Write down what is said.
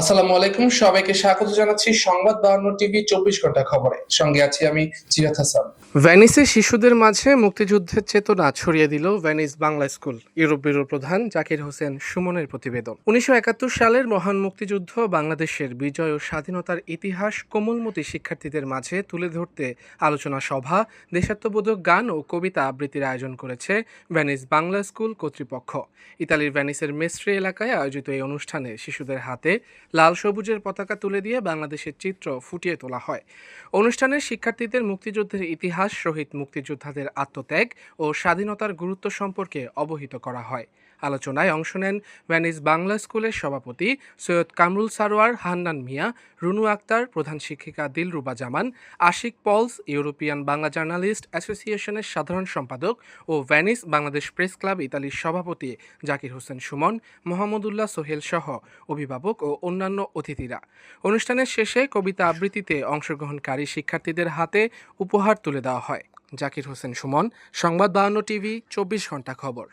আসসালামু আলাইকুম, সবাইকে স্বাগত জানাচ্ছি সংবাদ বাহান্ন টিভি চব্বিশ ঘণ্টা খবরে। সঙ্গে আছি আমি হাসান। ভ্যানিসে শিশুদের মাঝে মুক্তিযুদ্ধের চেতনা ছড়িয়ে দিল ভ্যানিস বাংলা স্কুল, ইউরোপ ব্যুরোর প্রধান জাকির হোসেন সুমনের প্রতিবেদন। উনিশশো একাত্তর সালের মহান মুক্তিযুদ্ধ বাংলাদেশের বিজয় ও স্বাধীনতার ইতিহাস কোমলমতি শিক্ষার্থীদের মাঝে তুলে ধরতে আলোচনা সভা, দেশাত্মবোধক গান ও কবিতা আবৃত্তির আয়োজন করেছে ভ্যানিস বাংলা স্কুল কর্তৃপক্ষ। ইতালির ভ্যানিসের মেস্ট্রি এলাকায় আয়োজিত এই অনুষ্ঠানে শিশুদের হাতে লাল সবুজের পতাকা তুলে দিয়ে বাংলাদেশের চিত্র ফুটিয়ে তোলা হয়। অনুষ্ঠানে শিক্ষার্থীদের মুক্তিযুদ্ধের ইতিহাস, শহীদ মুক্তিযোদ্ধাদের আত্মত্যাগ ও স্বাধীনতার গুরুত্ব সম্পর্কে অবহিত করা হয়। আলোচনায় অংশ নেন ভ্যানিস বাংলা স্কুলের সভাপতি সৈয়দ কামরুল সারোয়ার, হান্নান মিয়া, রুনু আক্তার, প্রধান শিক্ষিকা দিলরুবা জামান, আশিক পলস, ইউরোপিয়ান বাংলা জার্নালিস্ট অ্যাসোসিয়েশনের সাধারণ সম্পাদক ও ভ্যানিস বাংলাদেশ প্রেস ক্লাব ইতালির সভাপতি জাকির হোসেন সুমন, মোহাম্মদুল্লাহ সোহেল সহ অভিভাবক ও অন্যান্য অতিথিরা। অনুষ্ঠানের শেষে কবিতা আবৃত্তিতে অংশগ্রহণকারী শিক্ষার্থীদের হাতে উপহার তুলে দেওয়া হয়। জাকির হোসেন সুমন, সংবাদ বাহান্ন টিভি, চব্বিশ ঘণ্টা খবর।